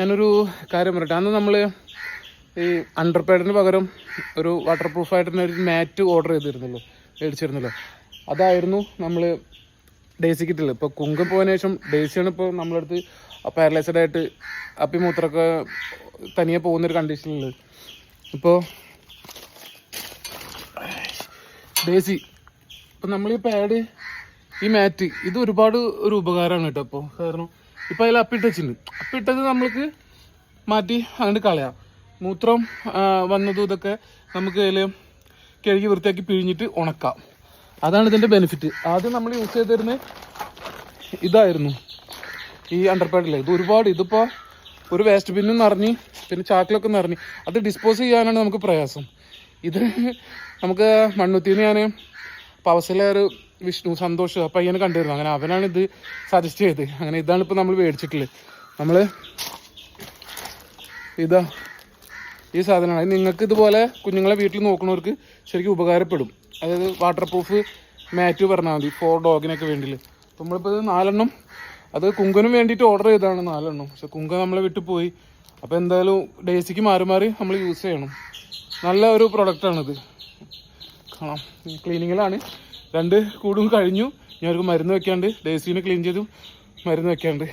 ഞാനൊരു കാര്യം പറയട്ടെ. അന്ന് നമ്മൾ ഈ അണ്ടർ പാഡിന് പകരം ഒരു വാട്ടർ പ്രൂഫായിട്ട് ഒരു മാറ്റ് ഓർഡർ ചെയ്തിരുന്നല്ലോ മേടിച്ചിരുന്നല്ലോ. അതായിരുന്നു നമ്മൾ ഡേസി ഇട്ടുള്ളത് ഇപ്പോൾ കുങ്കം പോയതിനു ശേഷം ഡേസിയാണ് ഇപ്പോൾ നമ്മളടുത്ത് പാരലൈസഡ് ആയിട്ട് അപ്പി മൂത്രമൊക്കെ തനിയെ പോകുന്നൊരു കണ്ടീഷനിലുള്ളത് ഇപ്പോൾ ഡേസി ഇപ്പം നമ്മൾ ഈ പാഡ് ഈ മാറ്റ് ഇത് ഒരുപാട് ഒരു ഉപകാരമാണ് കേട്ടോ അപ്പോൾ കാരണം ഇപ്പം അതിൽ അപ്പിട്ടുണ്ട് അപ്പിട്ടത് നമ്മൾക്ക് മാറ്റി അങ്ങോട്ട് കളയാം. മൂത്രം വന്നതും ഇതൊക്കെ നമുക്ക് അതിൽ കിഴകി വൃത്തിയാക്കി പിഴിഞ്ഞിട്ട് ഉണക്കാം. അതാണ് ഇതിന്റെ ബെനിഫിറ്റ് ആദ്യം നമ്മൾ യൂസ് ചെയ്തിരുന്നത് ഇതായിരുന്നു. ഈ അണ്ടർപാഡിൽ ഇത് ഒരുപാട് ഇതിപ്പോൾ ഒരു വേസ്റ്റ് ബിന്നും നിറഞ്ഞ് പിന്നെ ചാക്കിലൊക്കെ നിറഞ്ഞ്. അത് ഡിസ്പോസ് ചെയ്യാനാണ് നമുക്ക് പ്രയാസം. ഇത് നമുക്ക് മണ്ണുത്തിന്ന് ഞാൻ പവസിലെ ഒരു വിഷ്ണു സന്തോഷ്. ആ പയ്യനെ കണ്ടിരുന്നു. അങ്ങനെ അവനാണ് ഇത് സജസ്റ്റ് ചെയ്ത് അങ്ങനെ ഇതാണ് ഇപ്പോൾ നമ്മൾ മേടിച്ചിട്ടുള്ളത്. നമ്മൾ ഇതാ ഈ സാധനമാണ്. നിങ്ങൾക്ക് ഇതുപോലെ കുഞ്ഞുങ്ങളെ വീട്ടിൽ നോക്കുന്നവർക്ക് ശരിക്കും ഉപകാരപ്പെടും. അതായത് വാട്ടർ പ്രൂഫ് മാറ്റ് പറഞ്ഞാൽ മതി. ഫോർ ഡോഗിനൊക്കെ വേണ്ടിയിൽ അപ്പം നമ്മളിപ്പോൾ ഇത് നാലെണ്ണം അത് കുങ്കനും വേണ്ടിയിട്ട് ഓർഡർ ചെയ്തതാണ് നാലെണ്ണം. പക്ഷെ കുങ്ക നമ്മളെ വിട്ടു പോയി. അപ്പോൾ എന്തായാലും ഡേസിക്ക് മാറി മാറി നമ്മൾ യൂസ് ചെയ്യണം. നല്ല ഒരു പ്രൊഡക്റ്റാണിത് കാണാം ക്ലീനിങ്ങിലാണ് രണ്ട് കൂടും കഴിഞ്ഞു. ഞാൻ മരുന്ന് വെക്കാണ്ട് ഡേസിനെ ക്ലീൻ ചെയ്തു. മരുന്ന് വെക്കാണ്ട്